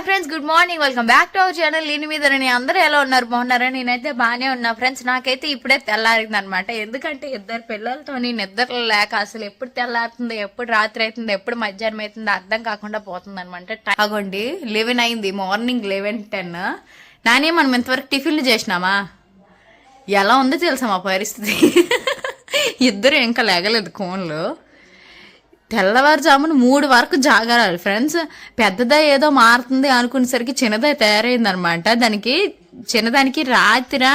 Hi friends good morning welcome back to our channel దీని మీద అందరూ ఎలా ఉన్నారు? బాగున్నారా? నేనైతే బాగానే ఉన్నా. ఫ్రెండ్స్ నాకైతే ఇప్పుడే తెల్లారింది అనమాట ఎందుకంటే ఇద్దరు పిల్లలతో నేను నిద్ర లేక అసలు ఎప్పుడు తెల్లారుతుంది ఎప్పుడు రాత్రి అవుతుంది ఎప్పుడు మధ్యాహ్నం అవుతుంది అర్థం కాకుండా పోతుంది అనమాట అగోండి లెవెన్ అయింది. Morning eleven ten. నానే మనం ఇంతవరకు టిఫిన్లు చేసినామా? ఎలా ఉందో తెలుసా మా పరిస్థితి? ఇద్దరు ఇంకా లేగలేదు కోన్లు తెల్లవారుజామున మూడు వరకు జాగరాలి. ఫ్రెండ్స్ పెద్దదా ఏదో మారుతుంది అనుకునేసరికి చిన్నదే తయారైందనమాట. దానికి చిన్నదానికి రాత్రి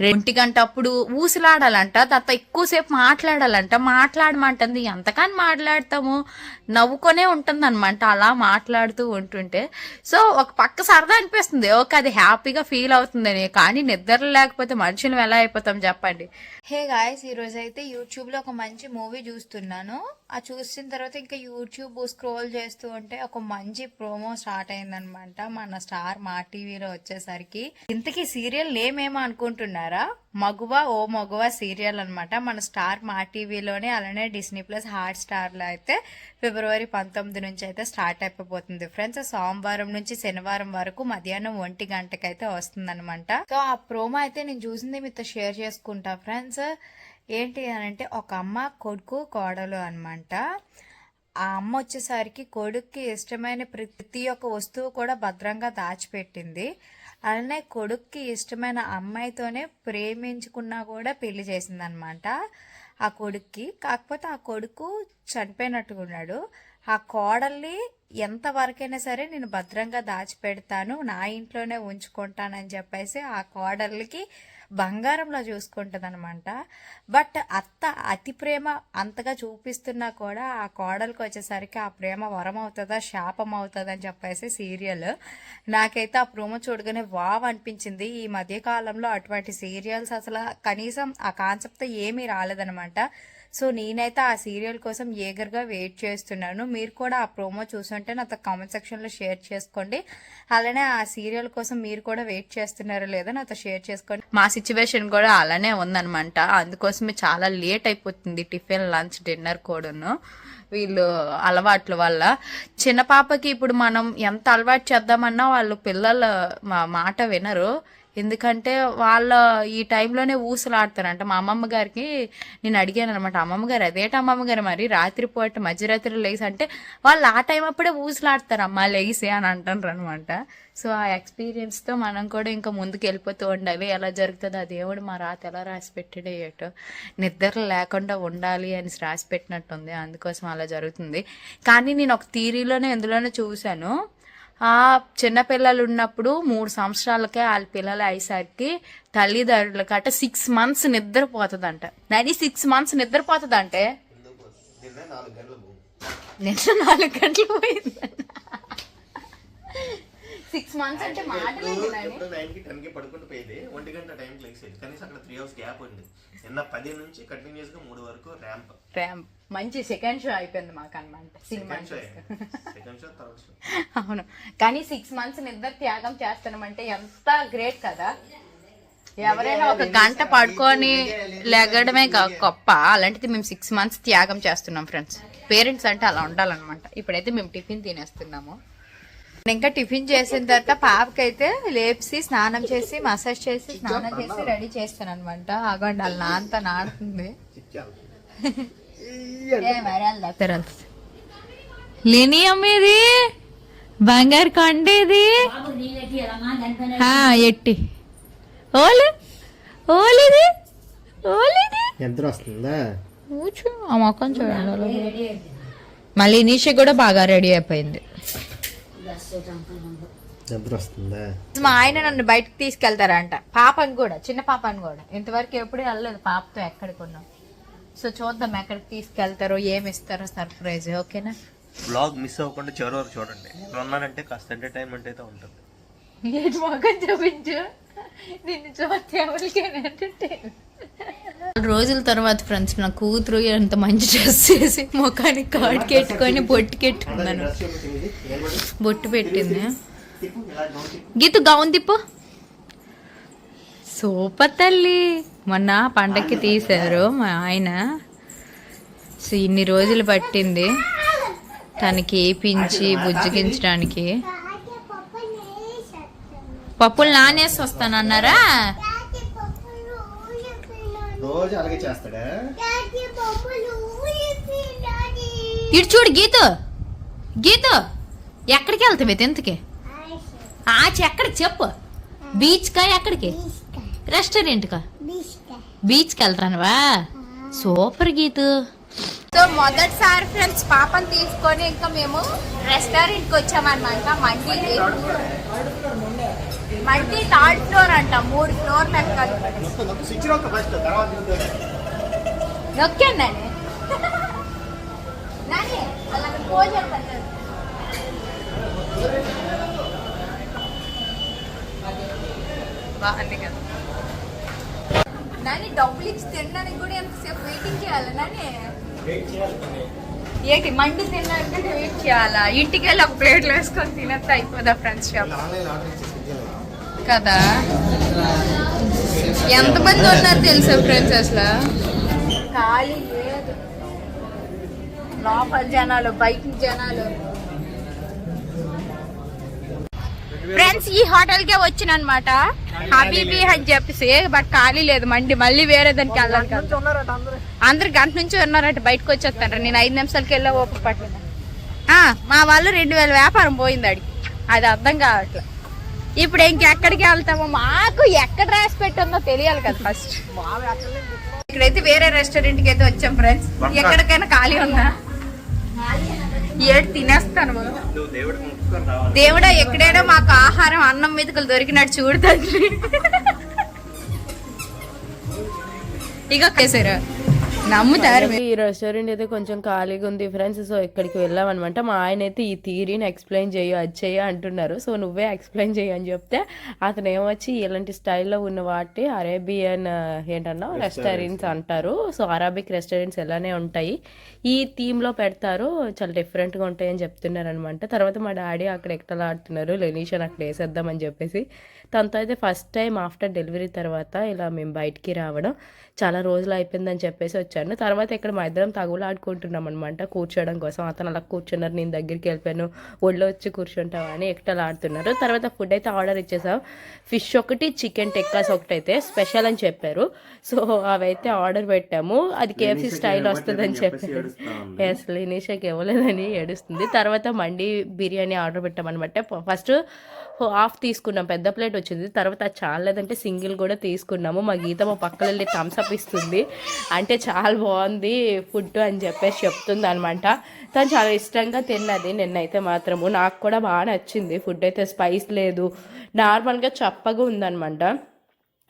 రెంటి గంట అప్పుడు ఊసిలాడాలంట తర్వాత ఎక్కువసేపు మాట్లాడాలంట. మాట్లాడమంటుంది ఎంతకని మాట్లాడతాము? నవ్వుకొనే ఉంటుంది అనమాట అలా మాట్లాడుతూ ఉంటుంటే. సో ఒక పక్క సరదా అనిపిస్తుంది. ఓకే అది హ్యాపీగా ఫీల్ అవుతుందని. కానీ నిద్ర లేకపోతే మనుషులు ఎలా అయిపోతాం చెప్పండి. హే గాయస్ ఈరోజు అయితే యూట్యూబ్లో ఒక మంచి మూవీ చూస్తున్నాను. ఆ చూసిన తర్వాత ఇంకా యూట్యూబ్ స్క్రోల్ చేస్తూ ఉంటే ఒక మంచి ప్రోమో స్టార్ట్ అయిందనమాట మన స్టార్ మా టీవీలో వచ్చేసరికి. ఇంతకీ సీరియల్ నేమేమో అనుకుంటున్నాను చూసారా? మగువ ఓ మగువ సీరియల్ అనమాట మన స్టార్ మా టీవీలోనే అలానే డిస్నీ ప్లస్ హాట్ స్టార్లో అయితే ఫిబ్రవరి పంతొమ్మిది నుంచి అయితే స్టార్ట్ అయిపోతుంది ఫ్రెండ్స్. సోమవారం నుంచి శనివారం వరకు మధ్యాహ్నం ఒంటి గంటకైతే వస్తుందనమాట సో ఆ ప్రోమో అయితే నేను చూసింది మీతో షేర్ చేసుకుంటా ఫ్రెండ్స్. ఏంటి అని అంటే ఒక అమ్మ కొడుకు కోడలు అనమాట ఆ అమ్మ వచ్చేసరికి కొడుక్కి ఇష్టమైన ప్రతి ఒక్క వస్తువు కూడా భద్రంగా దాచిపెట్టింది. అలానే కొడుక్కి ఇష్టమైన అమ్మాయితోనే ప్రేమించుకున్నా కూడా పెళ్ళి చేసిందనమాట ఆ కొడుక్కి. కాకపోతే ఆ కొడుకు చనిపోయినట్టుగా ఉన్నాడు ఆ కోడల్ని ఎంతవరకైనా సరే నేను భద్రంగా దాచిపెడతాను నా ఇంట్లోనే ఉంచుకుంటానని చెప్పేసి ఆ కోడలికి బంగారంలో చూసుకుంటుందనమాట బట్ అత్త అతి ప్రేమ అంతగా చూపిస్తున్నా కూడా ఆ కోడలికి వచ్చేసరికి ఆ ప్రేమ వరం అవుతుందా శాపం అవుతుందా అని చెప్పేసి సీరియల్. నాకైతే ఆ ప్రోమో చూడగానే వావ్ అనిపించింది. ఈ మధ్య కాలంలో అటువంటి సీరియల్స్ అసలు కనీసం ఆ కాన్సెప్ట్ ఏమీ రాలేదనమాట సో నేనైతే ఆ సీరియల్ కోసం ఏగర్గా వెయిట్ చేస్తున్నాను. మీరు కూడా ఆ ప్రోమో చూసుంటే నాతో కామెంట్ సెక్షన్లో షేర్ చేసుకోండి. అలానే ఆ సీరియల్ కోసం మీరు కూడా వెయిట్ చేస్తున్నారో లేదో నాతో షేర్ చేసుకోండి. మా సిచ్యువేషన్ కూడా అలానే ఉందన్నమాట. అందుకోసమే చాలా లేట్ అయిపోతుంది టిఫిన్ లంచ్ డిన్నర్ కూడాను. వీళ్ళు అలవాట్ల వల్ల. చిన్న పాపకి ఇప్పుడు మనం ఎంత అలవాటు చేద్దామన్నా వాళ్ళు పిల్లల మా మాట వినరు. ఎందుకంటే వాళ్ళ ఈ టైంలోనే ఊసలాడతారంట. మా అమ్మమ్మ గారికి నేను అడిగాను అనమాట అమ్మమ్మ గారు అదేట అమ్మమ్మ గారు మరి రాత్రిపూట మధ్యరాత్రి లేసి అంటే వాళ్ళు ఆ టైం అప్పుడే ఊసలాడతారు అమ్మ లేసి అని అంటారు అనమాట సో ఆ ఎక్స్పీరియన్స్తో మనం కూడా ఇంకా ముందుకు వెళ్ళిపోతూ ఉండాలి. ఎలా జరుగుతుందో ఆ దేవుడు మా రాత ఎలా రాసి పెట్టాడేటో ఏటో నిద్ర లేకుండా ఉండాలి అని రాసి పెట్టినట్టుంది అందుకోసం అలా జరుగుతుంది. కానీ నేను ఒక థీరీలోనే ఎందులోనే చూశాను. ఆ చిన్నపిల్లలు ఉన్నప్పుడు మూడు సంవత్సరాలకే వాళ్ళ పిల్లలు అయ్యేసరికి తల్లిదండ్రులకి అంటే సిక్స్ మంత్స్ నిద్రపోతుందంట. నది సిక్స్ మంత్స్ నిద్రపోతుందంటే? నిన్న నాలుగు గంటలు పోవు. నిన్న నాలుగు గంటలు పోయింది. సిక్స్ మంత్స్ అంటే ఎప్పుడు నాని. కి టెన్కి పడుకుంటూ పోయేది ఒంటి గంట టైం లేసేది కనీసం అక్కడ త్రీ అవర్స్ గ్యాప్ ఉంది. నిన్న పది నుంచి కంటిన్యూస్గా మూడు వరకు ర్యాంప్ ర్యాంప్ మంచి సెకండ్ షో అయిపోయింది మాకు అనమాట cinema second show second show third show అవును. కానీ సిక్స్ మంత్స్ నిద్ర త్యాగం చేస్తామంటే ఎంత గ్రేట్ కదా. ఎవరైనా ఒక గంట పడుకొని లెగడమే గొప్ప. అలాంటిది మేము సిక్స్ మంత్స్ త్యాగం చేస్తున్నాం ఫ్రెండ్స్ పేరెంట్స్ అంటే అలా ఉండాలన్నమాట. ఇప్పుడైతే మేము టిఫిన్ తినేస్తున్నాము. ఇంకా టిఫిన్ చేసిన తర్వాత పాపకైతే లేపి స్నానం చేసి మసాజ్ చేసి స్నానం చేసి రెడీ చేస్తాను అనమాట అగండి వాళ్ళ నాన్నతో నాడుతుంది ఏ మరి వెళ్దా తెరలు లేని అమ్మేది? బంగారు కొండేది? ఆ, ఎట్టి. ఓలు? ఓలిది? ఓలిది? ఎంత వస్తుందా? కూర్చో ఆ మొక్కం చూడండి. మళ్ళీ నిషి కూడా బాగా రెడీ అయిపోయింది. వస్తుందా మా ఆయన నన్ను బయటకు తీసుకెళ్తారంట. పాపని కూడా చిన్న పాపని కూడా. ఇంతవరకు ఎప్పుడు వెళ్ళలేదు పాపతో ఎక్కడికి ఉన్నాం సో చూద్దాం ఎక్కడికి తీసుకెళ్తారో ఏమి ఇస్తారో సర్ప్రైజ్ ఓకేనా? బ్లాగ్ మిస్ అవ్వకుండా చివరి వరకు చూడండి. నేను ఉన్నానంటే కాస్త ఎంటర్టైన్మెంట్ అయితే ఉంటుంది. ఏంటి మొఖం చూపించు. నిన్ను చూస్తే ఎవరికైనా రోజుల తర్వాత ఫ్రెండ్స్ నా కూతురు ఎంత మంచి డ్రెస్ చేసి ముఖానికి కాడు కెట్టుకొని బొట్టు కెట్టుకున్నాను. బొట్టు పెట్టింది. గీతు గౌన్ తిప్పు. సూపర్ తల్లి. మొన్న పండక్కి తీశారు మా ఆయన. సో ఇన్ని రోజులు పట్టింది. తనకి ఏపించి బుజ్జగించడానికి పప్పులు నానేసి వస్తానన్నారా? ఇటు చూడు గీతు. గీతు. ఎక్కడికి వెళ్తావు టెన్త్కి? ఆచి ఎక్కడ చెప్పు. బీచ్కా ఎక్కడికి? రెస్టారెంట్కా? బీచ్కి వెళ్తానువా? సూపర్ గీతు. సో మొదటిసారి ఫ్రెండ్స్ పాపం తీసుకొని ఇంకా మేము రెస్టారెంట్కి వచ్చామన్నమాట. మండి మండి థర్డ్ ఫ్లోర్ అంట మూడు ఫ్లోర్ ఎక్కాలి స్విచ్ నొక్కాను నాని అలా భోజనం బాగుంది కదా. నాని డబ్బులు ఇచ్చి తినడానికి కూడా ఎంతసేపు వెయిటింగ్ చేయాలి నాని? ఏంటి మండి తినడానికి వెయిట్ చేయాలా? ఇంటికి వెళ్ళి ఒక ప్లేట్లు వేసుకొని తినద్దు అయిపోదా ఫ్రెండ్స్ కదా. ఎంతమంది ఉన్నారు తెలుసా ఫ్రెండ్స్ అసలు? ఖాళీ లేదు. లోపల జనాలు బయట జనాలు. ఫ్రెండ్స్ ఈ హోటల్ కే వచ్చిన అనమాట హబీబీ అని చెప్పేసి బట్ ఖాళీ లేదు మండి మళ్ళీ వేరే దానికి వెళ్ళాలి. కదా. అందరు. గంట నుంచి ఉన్నారట బయటకు వచ్చేస్తాను నేను ఐదు నిమిషాలకి వెళ్ళా ఓపిక పట్టలేదు. ఆ, మా వాళ్ళు రెండు వేల వ్యాపారం పోయింది అడిగి అది అర్థం కావట్లే. ఇప్పుడు ఇంకెక్కడికి వెళ్తామో మాకు ఎక్కడ రాసి పెట్టిందో తెలియాలి కదా ఫస్ట్ ఇక్కడైతే వేరే రెస్టారెంట్కి అయితే వచ్చాం ఫ్రెండ్స్ ఎక్కడికైనా ఖాళీ ఉన్నా ఏడు తినేస్తాను దేవుడా ఎక్కడైనా మాకు ఆహారం అన్నం మీదకలు దొరికినట్టు చూడతాను తండ్రి. ఇక కేసారు నమ్ముతారు ఈ రెస్టారెంట్ అయితే కొంచెం ఖాళీగా ఉంది ఫ్రెండ్స్ సో ఇక్కడికి వెళ్ళామన్నమాట. మా ఆయన అయితే ఈ థీరీని ఎక్స్ప్లెయిన్ చేయు అది అంటున్నారు. సో నువ్వే ఎక్స్ప్లెయిన్ చేయి అని చెప్తే అతను ఏమొచ్చి ఇలాంటి స్టైల్లో ఉన్న వాటి అరేబియన్ ఏంటన్నా రెస్టారెంట్స్ అంటారు. సో అరబిక్ రెస్టారెంట్స్ ఎలానే ఉంటాయి. ఈ థీమ్లో పెడతారు. చాలా డిఫరెంట్గా ఉంటాయి అని చెప్తున్నారు అనమాట తర్వాత మా డాడీ అక్కడ ఎక్కడ ఆడుతున్నారు లెనీషన్ అక్కడ వేసేద్దామని చెప్పేసి. తనతో అయితే ఫస్ట్ టైం ఆఫ్టర్ డెలివరీ తర్వాత ఇలా మేము బయటికి రావడం చాలా రోజులు అయిపోయిందని చెప్పేసి వచ్చాను తర్వాత ఇక్కడ మా ఇద్దరం తగులాడుకుంటున్నాం అనమాట కూర్చోవడం కోసం. అతను అలా కూర్చున్నారు. నేను దగ్గరికి వెళ్ళిపోయాను. ఒళ్ళో వచ్చి కూర్చుంటావా అని ఎక్కడలా ఆడుతున్నారు. తర్వాత ఫుడ్ అయితే ఆర్డర్ ఇచ్చేసాం. ఫిష్ ఒకటి చికెన్ టెక్కాస్ ఒకటి అయితే స్పెషల్ అని చెప్పారు. సో అవైతే ఆర్డర్ పెట్టాము. అది కేఎఫ్సీ స్టైల్ వస్తుందని చెప్పారు. ఎస్ లినీషాకి ఇవ్వలేదని ఏడుస్తుంది. తర్వాత మండి బిర్యానీ ఆర్డర్ పెట్టామన్నమాట. ఫస్ట్ హాఫ్ తీసుకున్నాం. పెద్ద ప్లేట్ వచ్చింది. తర్వాత చాలేదంటే సింగిల్ కూడా తీసుకున్నాము. మా గీత మా పక్కన వెళ్ళి థమ్స్ అప్ ఇస్తుంది. అంటే చాలా చాలా బాగుంది ఫుడ్ అని చెప్పేసి చెప్తుంది అనమాట తను చాలా ఇష్టంగా తిన్నది నిన్నైతే మాత్రము. నాకు కూడా బాగా నచ్చింది. ఫుడ్ అయితే స్పైస్ లేదు. నార్మల్గా చప్పగా ఉందనమాట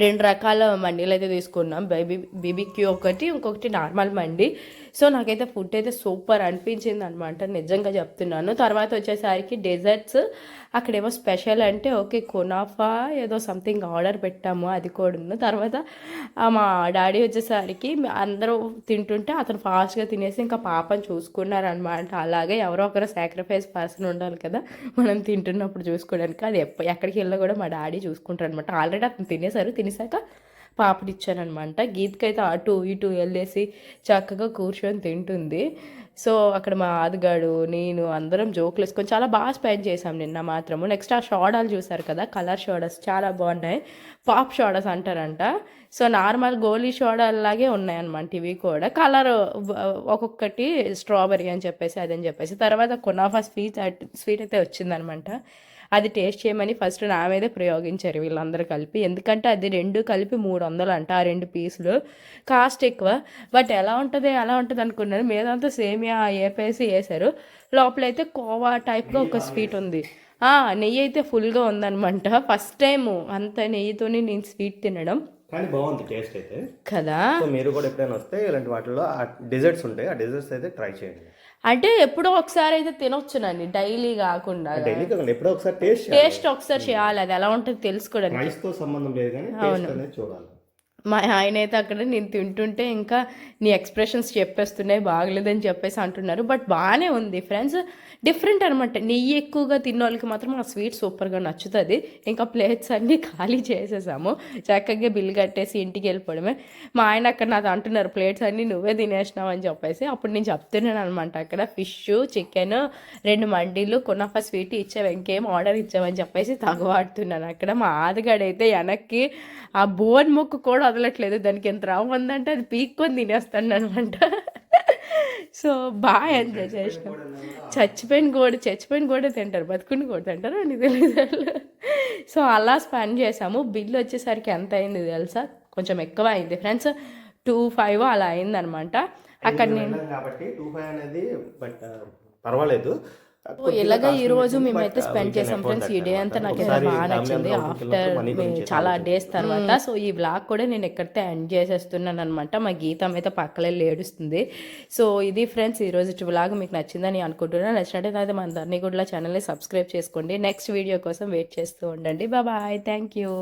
రెండు రకాల మండీలు అయితే తీసుకున్నాం. బేబీ బీబీక్యూ ఒకటి ఇంకొకటి నార్మల్ మండి. సో నాకైతే ఫుడ్ అయితే సూపర్ అనిపించింది అనమాట నిజంగా చెప్తున్నాను. తర్వాత వచ్చేసరికి డెజర్ట్స్. అక్కడేమో స్పెషల్ అంటే ఓకే కొనాఫా ఏదో సంథింగ్ ఆర్డర్ పెట్టాము అది కూడా తర్వాత మా డాడీ వచ్చేసరికి అందరూ తింటుంటే అతను ఫాస్ట్గా తినేసి ఇంకా పాపని చూసుకున్నారనమాట. అలాగే ఎవరో ఒకరు సాక్రిఫైస్ పర్సన్ ఉండాలి కదా మనం తింటున్నప్పుడు చూసుకోవడానికి. అది ఎప్ప ఎక్కడికి వెళ్ళినా కూడా మా డాడీ చూసుకుంటారు అనమాట ఆల్రెడీ అతను తినేసారు తినేసాక పాపడిచ్చానమాట గీత్కైతే అటు ఇటు వెళ్ళేసి చక్కగా కూర్చొని తింటుంది. సో అక్కడ మా ఆదిగాడు నేను అందరం జోకులు వేసుకొని చాలా బాగా స్పెండ్ చేసాం నిన్న మాత్రము. నెక్స్ట్ ఆ షోడాలు చూసారు కదా కలర్ షోడాస్ చాలా బాగున్నాయి. పాప్ షోడాస్ అంటారంట. సో నార్మల్ గోలీ షోడాలాగే ఉన్నాయన్నమాట ఇవి కూడా. కలర్ ఒక్కొక్కటి స్ట్రాబెరీ అని చెప్పేసి అదని చెప్పేసి. తర్వాత కొనాఫా స్వీట్ స్వీట్ అయితే వచ్చిందనమాట అది టేస్ట్ చేయమని ఫస్ట్ నా మీదే ప్రయోగించారు వీళ్ళందరూ కలిపి. ఎందుకంటే అది రెండు కలిపి మూడు వందలు అంట ఆ రెండు పీసులు. కాస్ట్ ఎక్కువ. బట్ ఎలా ఉంటుంది ఎలా ఉంటుంది అనుకున్నాను. మీదంతా సేమియా వేపేసి వేసారు లోపలైతే కోవా టైప్గా ఒక స్వీట్ ఉంది. ఆ, నెయ్యి అయితే ఫుల్గా ఉందన్నమాట ఫస్ట్ టైం అంత నెయ్యితోని నేను స్వీట్ తినడం. కానీ బాగుంది టేస్ట్ అయితే. కదా? మీరు కూడా ఎప్పుడైనా వస్తే ఇలాంటి వాటిలో ఆ డెజర్ట్స్ ఉంటాయి. ఆ డెజర్ట్స్ అయితే ట్రై చేయండి. అంటే ఎప్పుడో ఒకసారి అయితే తినొచ్చునండి డైలీ కాకుండా. డైలీ కాకుండా ఎప్పుడో ఒకసారి టేస్ట్ టేస్ట్ ఒకసారి చేయాలి అది ఎలా ఉంటుంది తెలుసుకోవడానికి. సంబంధం లేదు కానీ టేస్ట్ అనేది చూడాలి. మా ఆయన అయితే అక్కడ నేను తింటుంటే ఇంకా నీ ఎక్స్ప్రెషన్స్ చెప్పేస్తున్నాయి బాగలేదని చెప్పేసి అంటున్నారు. బట్ బాగానే ఉంది ఫ్రెండ్స్ డిఫరెంట్ అనమాట నెయ్యి ఎక్కువగా తిన్న వాళ్ళకి మాత్రం ఆ స్వీట్ సూపర్గా నచ్చుతుంది. ఇంకా ప్లేట్స్ అన్నీ ఖాళీ చేసేసాము. చక్కగా బిల్ కట్టేసి ఇంటికి వెళ్ళిపోవడమే. మా ఆయన అక్కడ నాతో అంటున్నారు ప్లేట్స్ అన్నీ నువ్వే తినేసినావు అని చెప్పేసి. అప్పుడు నేను చెప్తున్నాను అనమాట అక్కడ ఫిష్ చికెన్ రెండు మండీలు కొనఫా స్వీట్ ఇచ్చావు ఇంకేం ఆర్డర్ ఇచ్చావని చెప్పేసి తగవాడుతున్నాను అక్కడ. మా ఆదిగాడైతే వెనక్కి ఆ బోన్ ముక్కు కూడా వదలట్లేదు. దానికి ఎంత రావు ఉందంటే అది పీక్కొని తినేస్తాను అనమాట సో బాగా ఎంజాయ్ చేసినాం చచ్చిపోయిన గోడ చచ్చిపోయిన గోడ తింటారు. బతుకుని కూడా తింటారు అని తెలియదు సో అలా స్పెండ్ చేసాము. బిల్ వచ్చేసరికి ఎంత అయింది తెలుసా? కొంచెం ఎక్కువ అయింది. ఫ్రెండ్స్ టూ ఫైవ్ అలా అయిందనమాట అక్కడ నేను కాబట్టి టూ ఫైవ్ అనేది బట్ పర్వాలేదు. సో ఇలాగ ఈ రోజు మేమైతే స్పెండ్ చేసాం ఫ్రెండ్స్ ఈ డే అంతా నాకు బాగా నచ్చింది. ఆఫ్టర్ చాలా డేస్ తర్వాత సో ఈ బ్లాగ్ కూడా నేను ఎక్కడితే ఎండ్ చేసేస్తున్నాను అనమాట మా గీతం అయితే పక్కలే ఏడుస్తుంది సో ఇది ఫ్రెండ్స్ ఈ రోజు బ్లాగ్ మీకు నచ్చిందని అనుకుంటున్నాను. నచ్చినట్టయితే మన ధర్ని గుడ్ల ఛానల్ని సబ్స్క్రైబ్ చేసుకోండి. నెక్స్ట్ వీడియో కోసం వెయిట్ చేస్తూ ఉండండి. Bye thank you